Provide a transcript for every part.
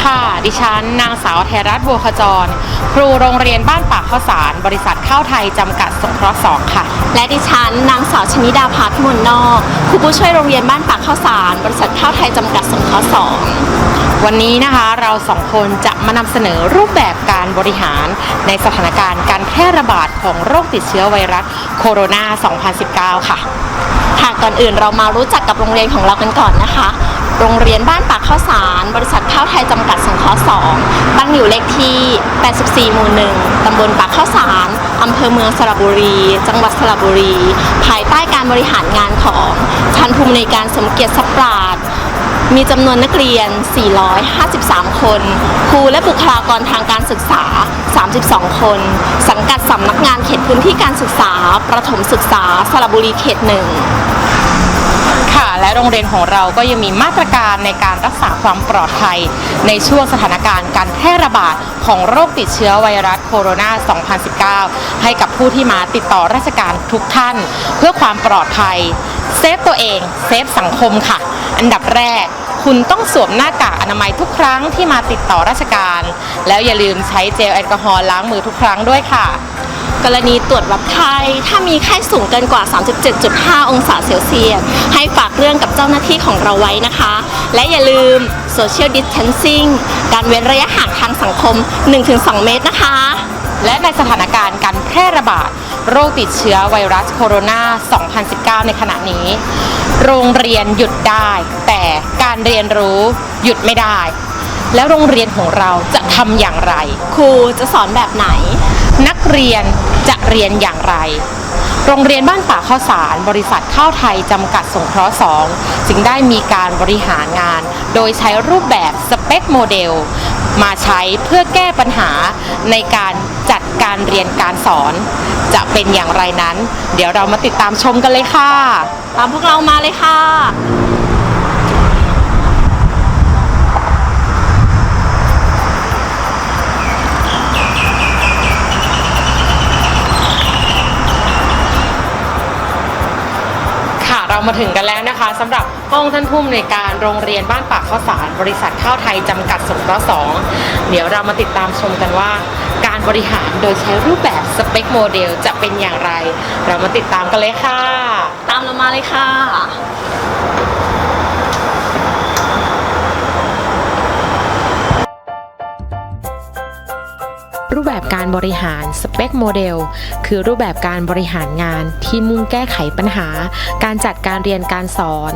วัสดีค่ะ ดิฉัน นางสาวไทยรัตน์บัวขจร ครูโรงเรียนบ้านปากข้าวสาร บริษัทข้าวไทย จำกัดสงเคราะห์สองค่ะ และดิฉัน นางสาวชนิดาภาพิมลนอกครูผู้ช่วยโรงเรียนบ้านปากข้าวสาร บริษัทข้าวไทย จำกัดสงเคราะห์สองวันนี้นะคะเราสองคนจะมานำเสนอรูปแบบการบริหารในสถานการณ์การแพร่ระบาดของโรคติดเชื้อไวรัสโคโรนา 2019 ค่ะ ค่ะก่อนอื่นเรามารู้จักกับโรงเรียนของเรากันก่อนนะคะ โรงเรียนบ้านปากข้าวสาร บริษัทข้าวไทยจำกัดสงเคราะห์สองตั้งอยู่เลขที่ 84 หมู่หนึ่งตำบลปากข้าวสารอำเภอเมืองสระบุรี จังหวัดสระบุรี ภายใต้การบริหารงานของท่านผู้อำนการสมเกียรติสปราดมีจำนวนนักเรียน 453 คน ครูและบุคลากรทางการศึกษา 32 คน สังกัดสำนักงานเขตพื้นที่การศึกษา ประถมศึกษา สระบุรีเขตหนึ่ง ค่ะ และโรงเรียนของเราก็ยังมีมาตรการในการรักษาความปลอดภัย ในช่วงสถานการณ์การแพร่ระบาดของโรคติดเชื้อไวรัสโคโรนา 2019 ให้กับผู้ที่มาติดต่อราชการทุกท่าน เพื่อความปลอดภัย เซฟตัวเอง เซฟสังคมค่ะ อันดับแรกคุณต้องสวมหน้ากากอนามัยทุกครั้งที่มาติดต่อราชการ แล้วอย่าลืมใช้เจลแอลกอฮอล์ล้างมือทุกครั้งด้วยค่ะ กรณีตรวจวัดไข้ถ้ามีไข้สูงเกินกว่า 37.5 องศาเซลเซียสให้ฝากเรื่องกับเจ้าหน้าที่ของเราไว้นะคะ และอย่าลืม Social Distancing การเว้นระยะห่างทางสังคม 1-2 เมตรนะคะ และในสถานการณ์การแพร่ระบาดโรคติดเชื้อไวรัสโคโรนา 2019 ในขณะนี้ โรงเรียนหยุดได้ แต่การเรียนรู้หยุดไม่ได้ แล้วโรงเรียนของเราจะทำอย่างไร ครูจะสอนแบบไหน นักเรียน จะเรียนอย่างไร โรงเรียนบ้านป่าข้าวสาร บริษัทข้าวไทยจำกัดสงเคราะห์สองจึงได้มีการบริหารงาน โดยใช้รูปแบบสเปคโมเดลมาใช้เพื่อแก้ปัญหาในการจัดการเรียนการสอน จะเป็นอย่างไรนั้น เดี๋ยวเรามาติดตามชมกันเลยค่ะ ตามพวกเรามาเลยค่ะ ค่ะเรา มาถึงกันแล้วนะคะสำหรับห้องท่านผู้อำนวยการโรงเรียนบ้านปากข้าวสารบริษัทข้าวไทยจำกัดสงเคราะห์สองเดี๋ยวเรามาติดตามชมกันว่า การบริหารโดยใช้รูปแบบสเปคโมเดลจะเป็นอย่างไร เรามาติดตามกันเลยค่ะ ตามเรามาเลยค่ะ รูปแบบการบริหารสเปคโมเดลคือรูปแบบการบริหารงานที่มุ่งแก้ไขปัญหา การจัดการเรียนการสอน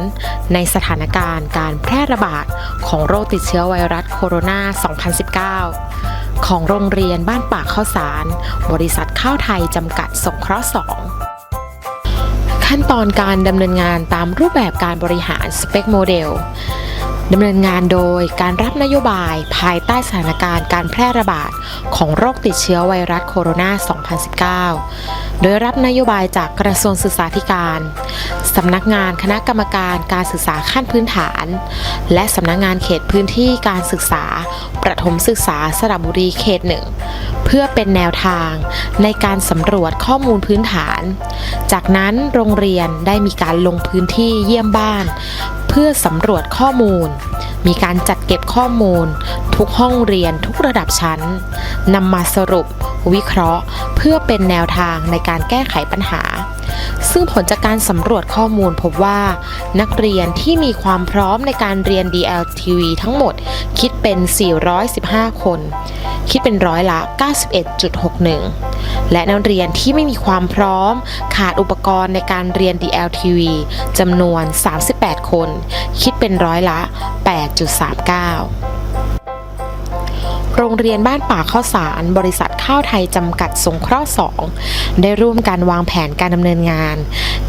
ในสถานการณ์การแพร่ระบาดของโรคติดเชื้อไวรัสโคโรนา 2019 ของโรงเรียนบ้านปากข้าวสาร บริษัทข้าวไทยจำกัดสงเคราะห์2ขั้นตอนการดำเนินงานตามรูปแบบการบริหารสเปคโมเดล ดำเนินงานโดยการรับนโยบายภายใต้สถานการณ์การแพร่ระบาดของโรคติดเชื้อไวรัสโคโรนา 2019 โดยรับนโยบายจากกระทรวงศึกษาธิการ สำนักงานคณะกรรมการการศึกษาขั้นพื้นฐาน และสำนักงานเขตพื้นที่การศึกษา ประถมศึกษาสระบุรีเขตหนึ่งเพื่อเป็นแนวทางในการสำรวจข้อมูลพื้นฐาน จากนั้นโรงเรียนได้มีการลงพื้นที่เยี่ยมบ้าน พื่อสำรวจข้อมูล มีการจัดเก็บข้อมูล ทุกห้องเรียนทุกระดับชั้นนำมาสรุป วิเคราะห์ เพื่อเป็นแนวทางในการแก้ไขปัญหา ซึ่งผลจากการสำรวจข้อมูลพบว่า นักเรียนที่มีความพร้อมในการเรียน DLTV ทั้งหมดคิดเป็น 415 คน คิดเป็นร้อยละ 91.61 และนักเรียนที่ไม่มีความพร้อม ขาดอุปกรณ์ในการเรียน DLTV จำนวน 38 คน คิดเป็นร้อยละ 8.39 โรงเรียนบ้านป่าข้าวสาร บริษัทข้าวไทยจำกัดสงเคราะห์2ได้ร่วมการวางแผนการดำเนินงาน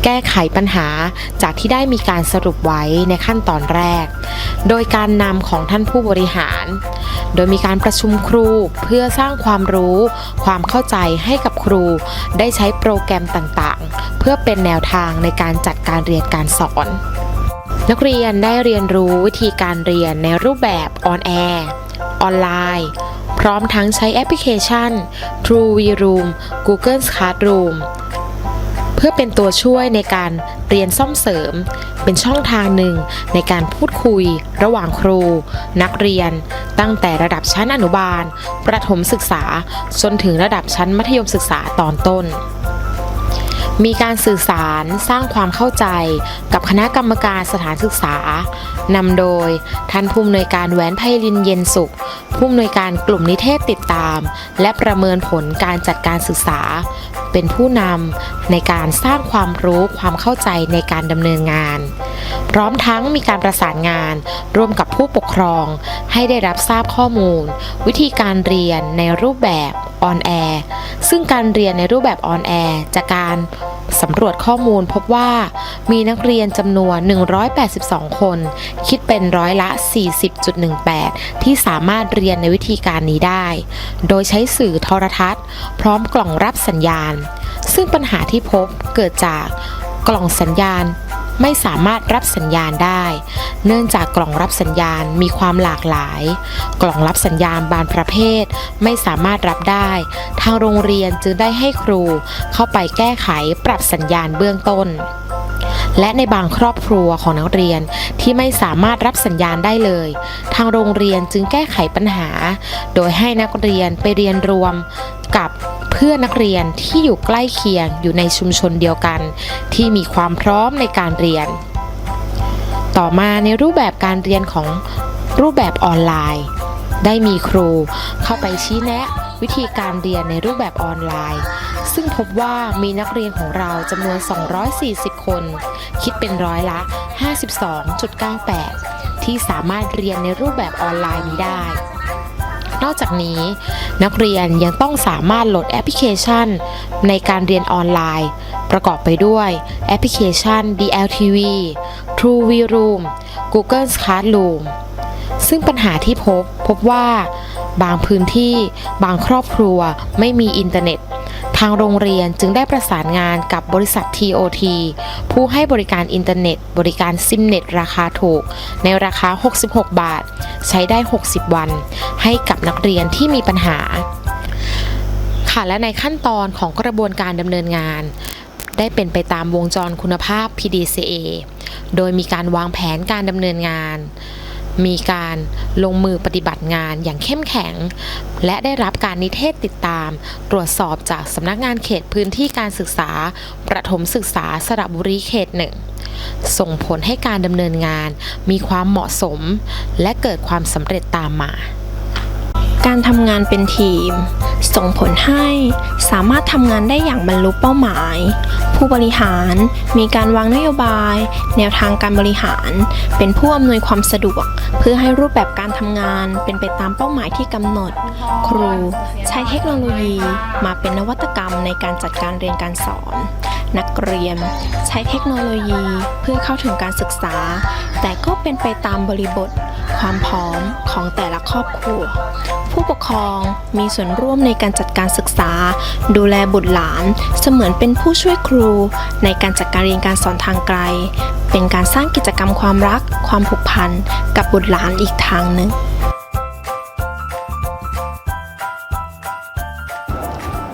แก้ไขปัญหาจากที่ได้มีการสรุปไว้ในขั้นตอนแรก โดยการนำของท่านผู้บริหาร โดยมีการประชุมครูเพื่อสร้างความรู้ ความเข้าใจให้กับครู ได้ใช้โปรแกรมต่างๆ เพื่อเป็นแนวทางในการจัดการเรียนการสอนนักเรียนได้เรียนรู้วิธีการเรียนในรูปแบบออนแอร์ ออนไลน์ พร้อมทั้งใช้แอปพลิเคชัน True V Room Google Classroom เพื่อเป็นตัวช่วยในการเรียนซ่อมเสริม เป็นช่องทางหนึ่งในการพูดคุย ระหว่างครู นักเรียน ตั้งแต่ระดับชั้นอนุบาล ประถมศึกษา จนถึงระดับชั้นมัธยมศึกษาตอนต้น มีการสื่อสารสร้างความเข้าใจกับคณะกรรมการสถานศึกษานำโดยท่านผู้อำนวยการแหวนไพลินเย็นสุข ผู้อำนวยการกลุ่มนิเทศติดตาม และประเมินผลการจัดการศึกษา เป็นผู้นำในการสร้างความรู้ความเข้าใจในการดำเนินงาน พร้อมทั้งมีการประสานงาน ร่วมกับผู้ปกครองให้ได้รับทราบข้อมูล วิธีการเรียนในรูปแบบออนแอร์ซึ่งการเรียนในรูปแบบออนแอร์จากการสำรวจข้อมูลพบว่ามีนักเรียนจำนวน 182 คน คิดเป็นร้อยละ 40.18 ที่สามารถเรียนในวิธีการนี้ได้ โดยใช้สื่อโทรทัศน์ พร้อมกล่องรับสัญญาณ ซึ่งปัญหาที่พบเกิดจากกล่องสัญญาณ ไม่สามารถรับสัญญาณได้ เนื่องจากกล่องรับสัญญาณมีความหลากหลาย กล่องรับสัญญาณบางประเภท ไม่สามารถรับได้ ทางโรงเรียนจึงได้ให้ครูเข้าไปแก้ไขปรับสัญญาณเบื้องต้นและในบางครอบครัวของนักเรียนที่ไม่สามารถรับสัญญาณได้เลย ทางโรงเรียนจึงแก้ไขปัญหา โดยให้นักเรียนไปเรียนรวมกับ เพื่อนนักเรียนที่อยู่ใกล้เคียงอยู่ในชุมชนเดียวกัน ที่มีความพร้อมในการเรียน ต่อมาในรูปแบบการเรียนของรูปแบบออนไลน์ ได้มีครูเข้าไปชี้แนะวิธีการเรียนในรูปแบบออนไลน์ ซึ่งพบว่ามีนักเรียนของเราจำนวน 240 คน คิดเป็นร้อยละ 52.98 ที่สามารถเรียนในรูปแบบออนไลน์นี้ได้ นอกจากนี้ นักเรียนยังต้องสามารถโหลดแอปพลิเคชัน ในการเรียนออนไลน์ ประกอบไปด้วยแอปพลิเคชัน DLTV True v Room Google Classroom ซึ่งปัญหาที่พบพบว่า บางพื้นที่บางครอบครัวไม่มีอินเทอร์เน็ต ทางโรงเรียนจึงได้ประสานงานกับบริษัท TOT ผู้ให้บริการอินเทอร์เน็ต บริการซิมเน็ตราคาถูก ในราคา 66 บาท ใช้ได้ 60 วัน ให้กับนักเรียนที่มีปัญหา ค่ะและในขั้นตอนของกระบวนการดำเนินงาน ได้เป็นไปตามวงจรคุณภาพ PDCA โดยมีการวางแผนการดำเนินงาน มีการลงมือปฏิบัติงานอย่างเข้มแข็ง และได้รับการนิเทศติดตาม ตรวจสอบจากสำนักงานเขตพื้นที่การศึกษา ประถมศึกษาสระบุรีเขตหนึ่งส่งผลให้การดำเนินงานมีความเหมาะสม และเกิดความสำเร็จตามมา การทำงานเป็นทีม ส่งผลให้สามารถทำงานได้อย่างบรรลุเป้าหมาย ผู้บริหารมีการวางนโยบาย แนวทางการบริหาร เป็นผู้อำนวยความสะดวก เพื่อให้รูปแบบการทำงานเป็นไปตามเป้าหมายที่กำหนด ครูใช้เทคโนโลยีมาเป็นนวัตกรรมในการจัดการเรียนการสอน นักเรียนใช้เทคโนโลยีเพื่อเข้าถึงการศึกษา แต่ก็เป็นไปตามบริบท ความพร้อมของแต่ละครอบครัว ผู้ปกครองมีส่วนร่วมในการจัดการศึกษา ดูแลบุตรหลาน เสมือนเป็นผู้ช่วยครู ในการจัดการเรียนการสอนทางไกล เป็นการสร้างกิจกรรมความรัก ความผูกพันกับบุตรหลานอีกทางหนึ่ง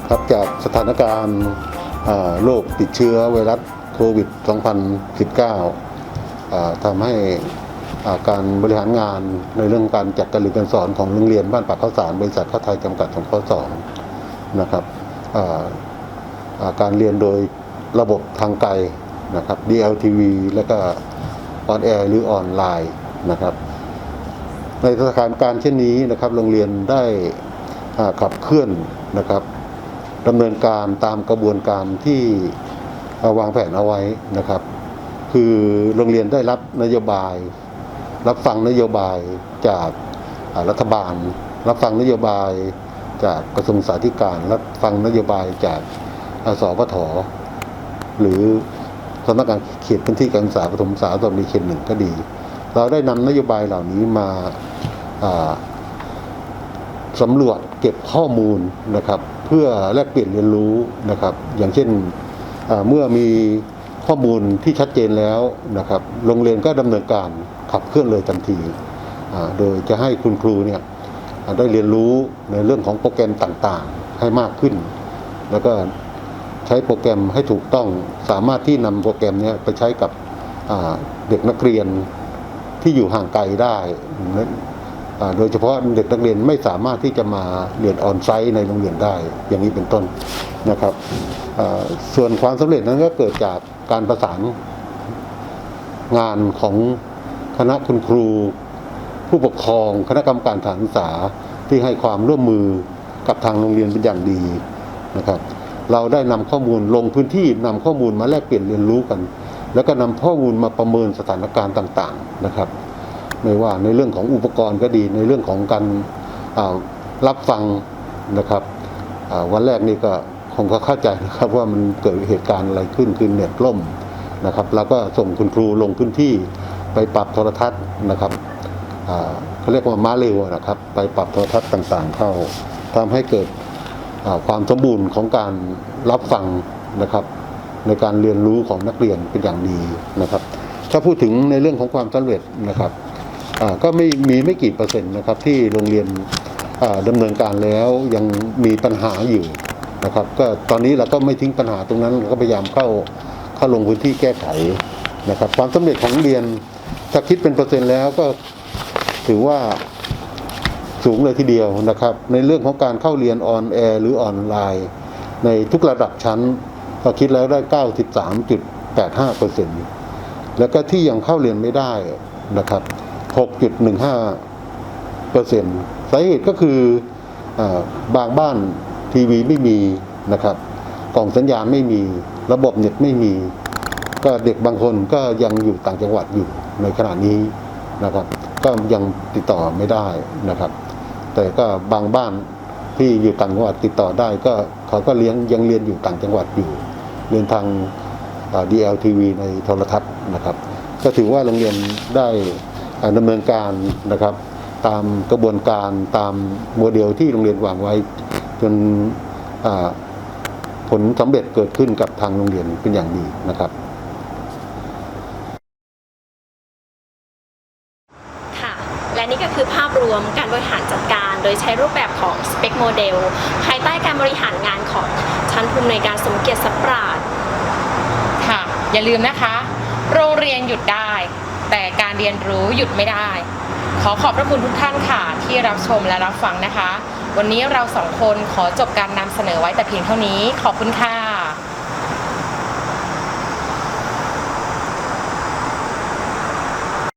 ครับจากสถานการณ์โรคติดเชื้อไวรัสโควิด 2019อ่าทำให้ การบริหารงานในเรื่องการจัดการเรียนการสอนของโรงเรียนบ้านปากข้าวสารบริษัทข้าวไทยจำกัดสงเคราะห์สองนะครับการเรียนโดยระบบทางไกลนะครับ DLTV และก็ออนแอร์หรือออนไลน์นะครับ ในสถานการณ์เช่นนี้นะครับ โรงเรียนได้ขับเคลื่อนนะครับดำเนินการตามกระบวนการที่วางแผนเอาไว้นะครับ คือโรงเรียนได้รับนโยบาย รับฟังนโยบายจากรัฐบาล รับฟังนโยบายจากกระทรวงสาธารณการรับฟังนโยบายจากอาสพทหรือสำนักงานเขตพื้นที่การศึกษาปฐมศึกษาสมรีเขตหนึ่งก็ดี เราได้นำนโยบายเหล่านี้มาอ่าสำรวจเก็บข้อมูลนะครับ เพื่อแลกเปลี่ยนเรียนรู้นะครับ อย่างเช่นเมื่อมีข้อมูลที่ชัดเจนแล้วนะครับ โรงเรียนก็ดำเนินการ ขับเคลื่อนเลยทันที โดยจะให้คุณครูเนี่ยได้เรียนรู้ในเรื่องของโปรแกรมต่างๆ ให้มากขึ้น แล้วก็ใช้โปรแกรมให้ถูกต้องสามารถที่นำโปรแกรมเนี้ยไปใช้กับเด็กนักเรียนที่อยู่ห่างไกลได้ โดยเฉพาะเด็กนักเรียนไม่สามารถที่จะมาเรียนออนไซต์ในโรงเรียนได้ อย่างนี้เป็นต้นนะครับส่วนความสำเร็จนั้นก็เกิดจากการประสานงานของ คณะคุณครู ผู้ปกครอง คณะกรรมการสถานศึกษาที่ให้ความร่วมมือกับทางโรงเรียนเป็นอย่างดีนะครับ เราได้นำข้อมูลลงพื้นที่นำข้อมูลมาแลกเปลี่ยนเรียนรู้กัน แล้วก็นำข้อมูลมาประเมินสถานการณ์ต่างๆนะครับ ไม่ว่าในเรื่องของอุปกรณ์ก็ดีในเรื่องของการรับฟังนะครับวันแรกนี่ก็คงก็เข้าใจนะครับว่ามันเกิดเหตุการณ์อะไรขึ้นคือเน็ตล่มนะครับ แล้วก็ส่งคุณครูลงพื้นที่ ไปปรับโทรทัศน์นะครับเขาเรียกว่าม้าเร็วนะครับ ไปปรับโทรทัศน์ต่างๆ เข้าทำให้เกิดความสมบูรณ์ของการรับฟังนะครับ ในการเรียนรู้ของนักเรียนเป็นอย่างดีนะครับ ถ้าพูดถึงในเรื่องของความสำเร็จนะครับก็ไม่มีไม่กี่เปอร์เซ็นต์นะครับ ที่โรงเรียนอ่าดำเนินการแล้วยังมีปัญหาอยู่นะครับ ก็ตอนนี้เราก็ไม่ทิ้งปัญหาตรงนั้นเราก็พยายามเข้าเข้าลงพื้นที่แก้ไขนะครับ ความสำเร็จของเรียน ถ้าคิดเป็นเปอร์เซ็นต์แล้วก็ถือว่าสูงเลยทีเดียวนะครับ ในเรื่องของการเข้าเรียนออนแอร์หรือออนไลน์ ในทุกระดับชั้นก็คิดแล้วได้ 93.85เปอร์เซ็นต์แล้วก็ที่ยังเข้าเรียนไม่ได้นะครับ 6.15เปอร์เซ็นต์สาเหตุก็คืออบางบ้านทีวีไม่มีนะครับ กล่องสัญญาณไม่มี ระบบเน็ตไม่มี ก็เด็กบางคนก็ยังอยู่ต่างจังหวัดอยู่ ในขณะนี้นะครับ ก็ยังติดต่อไม่ได้นะครับ แต่ก็บางบ้านที่อยู่ต่างจังหวัดติดต่อได้ ก็เขาก็เลี้ยงยังเรียนอยู่ต่างจังหวัดอยู่เรียนทางดีเอ่า DLTV ในโทรทัศน์นะครับ ก็ถือว่าโรงเรียนได้อ่าดำเนินการนะครับ ตามกระบวนการตามโมเดลที่โรงเรียนวางไว้ จนผลสำเร็จเกิดขึ้นกับทางโรงเรียนเป็นอย่างดีนะครับ ค่ะ และนี่ก็คือภาพร วมการบริหารจัดการ โดยใช้รูปแบบของ Spec Model ภายใต้การบริหารงานของชั้นผู้อำนการสมเกียรติสัปราดค่ะ อย่าลืมนะคะ โรงเรียนหยุดได้ แต่การเรียนรู้หยุดไม่ได้ ขอขอบพระคุณทุกท่านค่ะ ที่รับชมและรับฟังนะคะ วันนี้เราสองคนขอจบการนำเสนอไว้แต่เพียงเท่านี้ ขอบคุณค่ะ